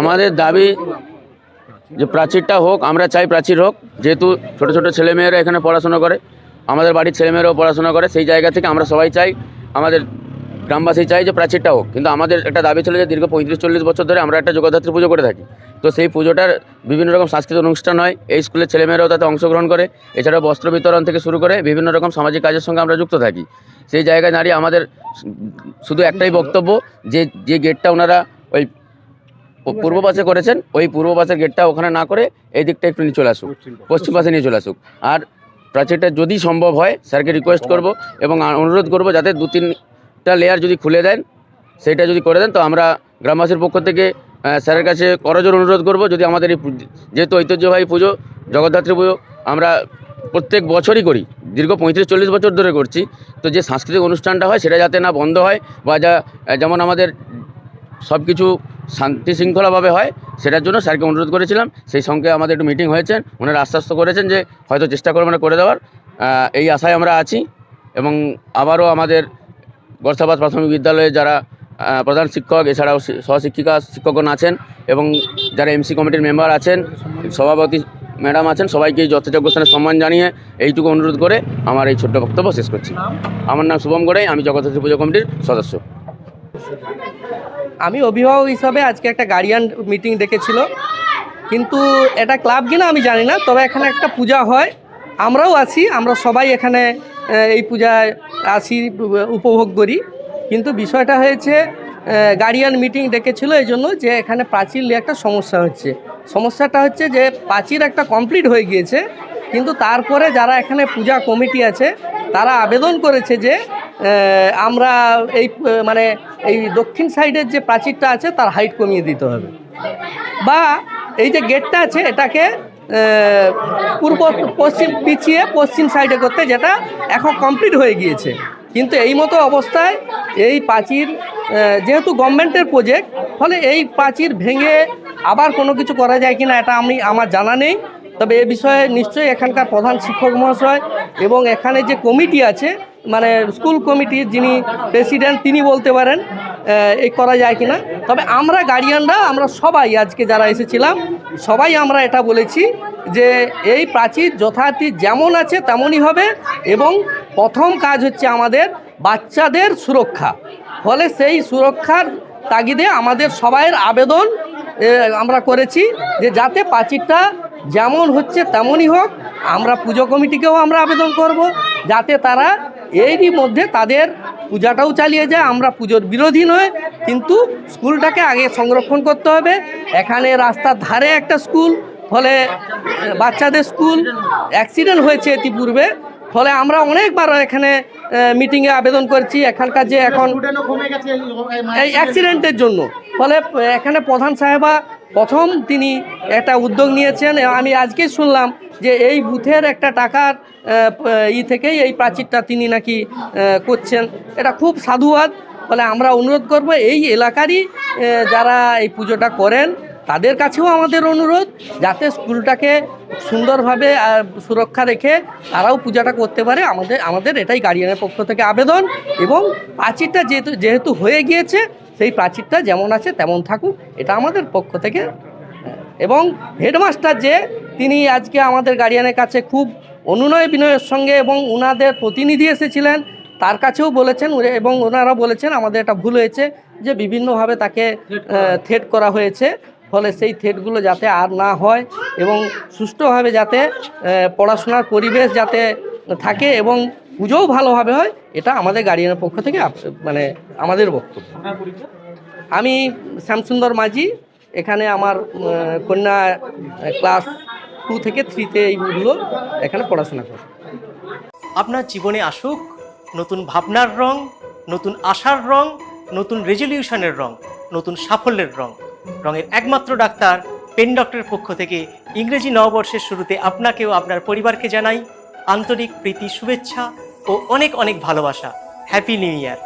আমাদের দাবি যে প্রাচীরটা হোক, আমরা চাই প্রাচীর হোক, যেহেতু ছোট ছোট ছেলেমেয়েরা এখানে পড়াশোনা করে, আমাদের বাড়ির ছেলেমেয়েরাও পড়াশোনা করে, সেই জায়গা থেকে আমরা সবাই চাই, আমাদের গ্রামবাসী চাই যে প্রাচীরটা হোক। কিন্তু আমাদের একটা দাবি ছিল যে দীর্ঘ পঁয়ত্রিশ চল্লিশ বছর ধরে আমরা একটা জগদ্ধাত্রী পুজো করে থাকি। তো সেই পুজোটার বিভিন্ন রকম সাংস্কৃতিক অনুষ্ঠান হয়, এই স্কুলের ছেলেমেয়েরাও তাতে অংশগ্রহণ করে, এছাড়াও বস্ত্র বিতরণ থেকে শুরু করে বিভিন্ন রকম সামাজিক কাজের সঙ্গে আমরা যুক্ত থাকি। সেই জায়গায় দাঁড়িয়ে আমাদের শুধু একটাই বক্তব্য, যে যে গেটটা ওনারা ওই পূর্ব পাশে করেছেন ওই পূর্ব পাশের গেটটা ওখানে না করে এই দিকটা একটু নিয়ে চলে আসুক পশ্চিম পাশে। নিয়ে চলে আসুক। আর প্রাচীরটা যদি সম্ভব হয় স্যারকে রিকোয়েস্ট করব এবং অনুরোধ করব যাতে দু তিনটা লেয়ার যদি খুলে দেন সেটা যদি করে দেন তো আমরা গ্রামবাসীর পক্ষ থেকে স্যারের কাছে করজোর অনুরোধ করব যদি আমাদের এই যেহেতু ঐতিহ্যবাহী পুজো জগদ্ধাত্রী পুজো আমরা প্রত্যেক বছরই করি দীর্ঘ পঁয়ত্রিশ চল্লিশ বছর ধরে করছি তো যে সাংস্কৃতিক অনুষ্ঠানটা হয় সেটা যাতে না বন্ধ হয় বা যা যেমন আমাদের সব কিছু শান্তি শৃঙ্খলাভাবে হয়, সেটার জন্য স্যারকে অনুরোধ করেছিলাম। সেই সঙ্গে আমাদের একটু মিটিং হয়েছেন ওনারা আশ্বস্ত করেছেন যে হয়তো চেষ্টা করবেন করে দেওয়ার। এই আশায় আমরা আছি এবং আবারও আমাদের বর্ষাবাদ প্রাথমিক বিদ্যালয়ে যারা প্রধান শিক্ষক, এছাড়াও সহশিক্ষিকা, শিক্ষকগণ আছেন এবং যারা এমসি কমিটির মেম্বার আছেন, সভাপতি ম্যাডাম আছেন, সবাইকে যথাযোগ্য স্থানে সম্মান জানিয়ে এইটুকু অনুরোধ করে আমার এই ছোট্ট বক্তব্য শেষ করছি। আমার নাম শুভম গড়াই, আমি জগদ্ধাত্রী পুজো কমিটির সদস্য। আমি অভিভাবক হিসাবে আজকে একটা গার্ডিয়ান মিটিং ডেকেছিল কিন্তু এটা ক্লাব কিনা আমি জানি না, তবে এখানে একটা পূজা হয়। আমরাও আছি, আমরা সবাই এখানে এই পূজায় আসি উপভোগ করি। কিন্তু বিষয়টা হয়েছে গার্ডিয়ান মিটিং ডেকেছিল এই জন্য যে এখানে প্রাচীর একটা সমস্যা হচ্ছে। সমস্যাটা হচ্ছে যে প্রাচীর একটা কমপ্লিট হয়ে গিয়েছে, কিন্তু তারপরে যারা এখানে পূজা কমিটি আছে, তারা আবেদন করেছে যে আমরা এই মানে এই দক্ষিণ সাইডের যে প্রাচীরটা আছে, তার হাইট কমিয়ে দিতে হবে। বা এই যে গেটটা আছে, এটাকে পূর্ব, পশ্চিম, পিছিয়ে পশ্চিম সাইডে করতে, যেটা এখন কমপ্লিট হয়ে গিয়েছে। কিন্তু এই মতো অবস্থায় এই প্রাচীর যেহেতু গভর্নমেন্টের প্রজেক্ট ফলে এই প্রাচীর ভেঙে আবার কোনো কিছু করা যায় কিনা, এটা আমি, আমার জানা নেই। তবে এ বিষয়ে নিশ্চয়ই এখানকার প্রধান শিক্ষক মহাশয় এবং এখানে যে কমিটি আছে মানে স্কুল কমিটির যিনি প্রেসিডেন্ট, তিনি বলতে পারেন এই করা যায় কিনা। তবে আমরা গার্ডিয়ানরা আমরা সবাই আজকে যারা এসেছিলাম, সবাই আমরা এটা বলেছি যে এই প্রাচীর যথার্থী যেমন আছে তেমনই হবে এবং প্রথম কাজ হচ্ছে আমাদের বাচ্চাদের সুরক্ষা। ফলে সেই সুরক্ষার তাগিদে আমাদের সবাইয়ের আবেদন আমরা করেছি যে যাতে প্রাচীরটা যেমন হচ্ছে তেমনই হোক, আমরা পুজো কমিটিকেও আমরা আবেদন করব যাতে তারা এরই মধ্যে তাদের পূজাটাও চালিয়ে যায়। আমরা পুজোর বিরোধী নয়, কিন্তু স্কুলটাকে আগে সংরক্ষণ করতে হবে। এখানে রাস্তার ধারে একটা স্কুল, ফলে বাচ্চাদের স্কুল। অ্যাক্সিডেন্ট হয়েছে ইতিপূর্বে ফলে আমরা অনেকবার এখানে মিটিংয়ে আবেদন করেছি। এখানকার যে এখন এই অ্যাক্সিডেন্টের জন্য। ফলে এখানে প্রধান সাহেবা প্রথম তিনি একটা উদ্যোগ নিয়েছেন। আমি আজকেই শুনলাম যে এই বুথের একটা টাকার ই থেকেই এই প্রাচীরটা তিনি নাকি করছেন। এটা খুব সাধুবাদ। ফলে আমরা অনুরোধ করব এই এলাকারই যারা এই পুজোটা করেন তাদের কাছেও আমাদের অনুরোধ যাতে স্কুলটাকে সুন্দরভাবে সুরক্ষা রেখে তারাও পূজাটা করতে পারে। আমাদের আমাদের এটাই গার্ডিয়ানের পক্ষ থেকে আবেদন এবং প্রাচীরটা যেহেতু যেহেতু হয়ে গিয়েছে, সেই প্রাচীরটা যেমন আছে তেমন থাকুক, এটা আমাদের পক্ষ থেকে। এবং হেডমাস্টার যে, তিনি আজকে আমাদের গার্ডিয়ানের কাছে খুব অনুনয় বিনয়ের সঙ্গে এবং ওনাদের প্রতিনিধি এসেছিলেন, তার কাছেও বলেছেন এবং ওনারা বলেছেন আমাদের এটা ভুল হয়েছে যে বিভিন্নভাবে তাকে থ্রেট করা হয়েছে। ফলে সেই থ্রেটগুলো যাতে আর না হয় এবং সুষ্ঠুভাবে যাতে পড়াশোনার পরিবেশ যাতে থাকে এবং পুজোও ভালোভাবে হয়, এটা আমাদের গার্ডিয়ানের পক্ষ থেকে মানে আমাদের বক্তব্য। আমি শ্যামসুন্দর মাঝি, এখানে আমার কন্যা ক্লাস টু থেকে থ্রিতে এইগুলো এখানে পড়াশোনা করে। আপনার জীবনে আসুক, নতুন ভাবনার রং, নতুন আশার রং, নতুন রেজলিউশনের রং, নতুন সাফল্যের রং। রঙের একমাত্র ডাক্তার পেন ডক্টরের পক্ষ থেকে ইংরেজি নববর্ষের শুরুতে আপনাকেও আপনার পরিবারকে জানাই আন্তরিক প্রীতি শুভেচ্ছা ও অনেক অনেক ভালোবাসা হ্যাপি নিউ ইয়ার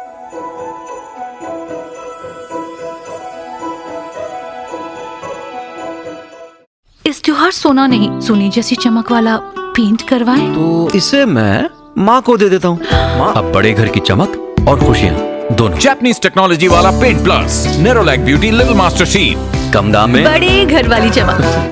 इस त्योहार सोना नहीं सोने जैसी चमक वाला पेंट करवाएं तो इसे मैं माँ को दे देता हूँ माँ अब बड़े घर की चमक और खुशियां दोनों। जैपनीज टेक्नोलॉजी वाला paint plus Nerolac beauty little master sheet कम दाम में। बड़े घर वाली चमक।